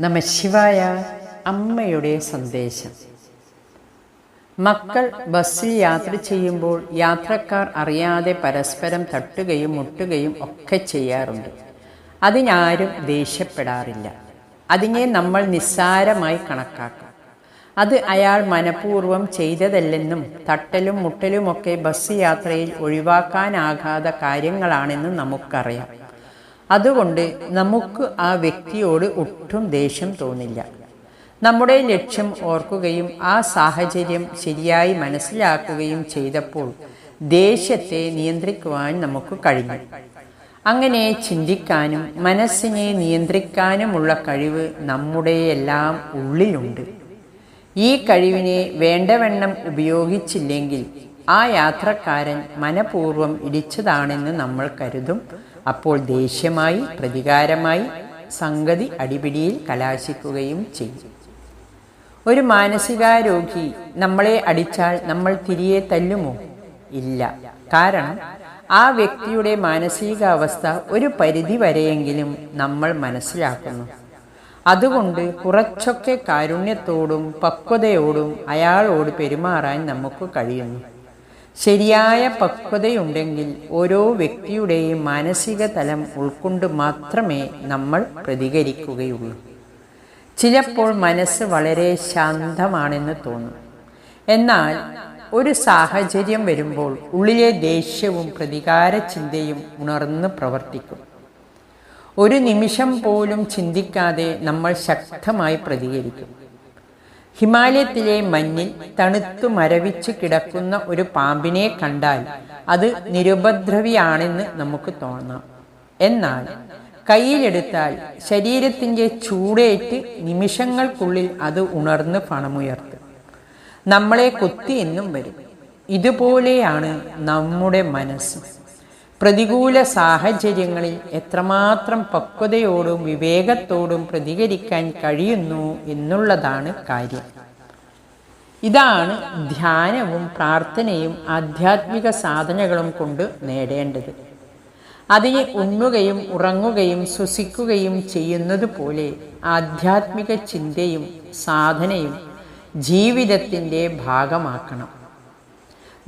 നമശിവായ അമ്മയുടെ സന്ദേശം. മക്കൾ ബസ്സിൽ യാത്ര ചെയ്യുമ്പോൾ യാത്രക്കാർ അറിയാതെ പരസ്പരം തട്ടുകയും മുട്ടുകയും ഒക്കെ ചെയ്യാറുണ്ട്. അതിനാരും ദേഷ്യപ്പെടാറില്ല. അതിനെ നമ്മൾ നിസ്സാരമായി കണക്കാക്കും. അത് അയാൾ മനഃപൂർവം ചെയ്തതല്ലെന്നും തട്ടലും മുട്ടലുമൊക്കെ ബസ് യാത്രയിൽ ഒഴിവാക്കാനാകാത്ത കാര്യങ്ങളാണെന്നും നമുക്കറിയാം. അതുകൊണ്ട് നമുക്ക് ആ വ്യക്തിയോട് ഒട്ടും ദേഷ്യം തോന്നില്ല. നമ്മുടെ ലക്ഷ്യം ഓർക്കുകയും ആ സാഹചര്യം ശരിയായി മനസ്സിലാക്കുകയും ചെയ്തപ്പോൾ ദേഷ്യത്തെ നിയന്ത്രിക്കുവാൻ നമുക്ക് കഴിഞ്ഞു. അങ്ങനെ ചിന്തിക്കാനും മനസ്സിനെ നിയന്ത്രിക്കാനുമുള്ള കഴിവ് നമ്മുടെയെല്ലാം ഉള്ളിലുണ്ട്. ഈ കഴിവിനെ വേണ്ടവണ്ണം ഉപയോഗിച്ചില്ലെങ്കിൽ ആ യാത്രക്കാരൻ മനപൂർവം ഇടിച്ചതാണെന്ന് നമ്മൾ കരുതും. അപ്പോൾ ദേഷ്യമായി പ്രതികാരമായി സംഗതി അടിപിടിയിൽ കലാശിക്കുകയും ചെയ്യും. ഒരു മാനസികാരോഗി നമ്മളെ അടിച്ചാൽ നമ്മൾ തിരികെ തല്ലുമോ? ഇല്ല. കാരണം ആ വ്യക്തിയുടെ മാനസികാവസ്ഥ ഒരു പരിധി വരെയെങ്കിലും നമ്മൾ മനസ്സിലാക്കുന്നു. അതുകൊണ്ട് കുറച്ചൊക്കെ കാരുണ്യത്തോടും പക്വതയോടും അയാളോട് പെരുമാറാൻ നമുക്ക് കഴിയുന്നു. ശരിയായ പക്വതയുണ്ടെങ്കിൽ ഓരോ വ്യക്തിയുടെയും മാനസിക തലം ഉൾക്കൊണ്ട് മാത്രമേ നമ്മൾ പ്രതികരിക്കുകയുള്ളൂ. ചിലപ്പോൾ മനസ്സ് വളരെ ശാന്തമാണെന്ന് തോന്നും. എന്നാൽ ഒരു സാഹചര്യം വരുമ്പോൾ ഉള്ളിലെ ദേഷ്യവും പ്രതികാര ചിന്തയും ഉണർന്ന് പ്രവർത്തിക്കും. ഒരു നിമിഷം പോലും ചിന്തിക്കാതെ നമ്മൾ ശക്തമായി പ്രതികരിക്കും. ഹിമാലയത്തിലെ മഞ്ഞിൽ തണുത്തു മരവിച്ച് കിടക്കുന്ന ഒരു പാമ്പിനെ കണ്ടാൽ അത് നിരുപദ്രവിയാണെന്ന് നമുക്ക് തോന്നാം. എന്നാൽ കയ്യിലെടുത്താൽ ശരീരത്തിന്റെ ചൂടേറ്റ് നിമിഷങ്ങൾക്കുള്ളിൽ അത് ഉണർന്ന് പണമുയർത്തും. നമ്മളെ കൊത്തി എന്നും വരും. ഇതുപോലെയാണ് നമ്മുടെ മനസ്സ്. പ്രതികൂല സാഹചര്യങ്ങളിൽ എത്രമാത്രം പക്വതയോടും വിവേകത്തോടും പ്രതികരിക്കാൻ കഴിയുന്നു എന്നുള്ളതാണ് കാര്യം. ഇതാണ് ധ്യാനവും പ്രാർത്ഥനയും ആധ്യാത്മിക സാധനകളും കൊണ്ട് നേടേണ്ടത്. അതിനെ ഉണ്ണുകയും ഉറങ്ങുകയും ശ്വസിക്കുകയും ചെയ്യുന്നത് പോലെ ആധ്യാത്മിക ചിന്തയും സാധനയും ജീവിതത്തിന്റെ ഭാഗമാക്കണം.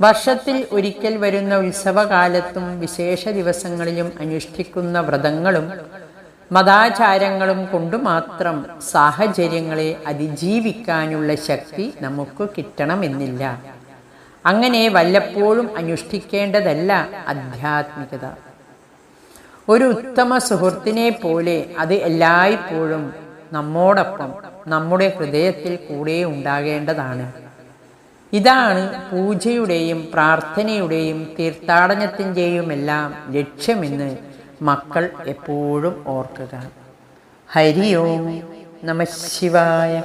വർഷത്തിൽ ഒരിക്കൽ വരുന്ന ഉത്സവകാലത്തും വിശേഷ ദിവസങ്ങളിലും അനുഷ്ഠിക്കുന്ന വ്രതങ്ങളും മതാചാരങ്ങളും കൊണ്ട് മാത്രം സാഹചര്യങ്ങളെ അതിജീവിക്കാനുള്ള ശക്തി നമുക്ക് കിട്ടണമെന്നില്ല. അങ്ങനെ വല്ലപ്പോഴും അനുഷ്ഠിക്കേണ്ടതല്ല ആധ്യാത്മികത. ഒരു ഉത്തമ സുഹൃത്തിനെ പോലെ അത് എല്ലായ്പ്പോഴും നമ്മോടൊപ്പം നമ്മുടെ ഹൃദയത്തിൽ കൂടെ ഉണ്ടാകേണ്ടതാണ്. ഇതാണ് പൂജയുടെയും പ്രാർത്ഥനയുടെയും തീർത്ഥാടനത്തിന്റെയും എല്ലാം ലക്ഷ്യമെന്ന് മക്കൾ എപ്പോഴും ഓർക്കുക. ഹരി ഓം നമ ശിവായ.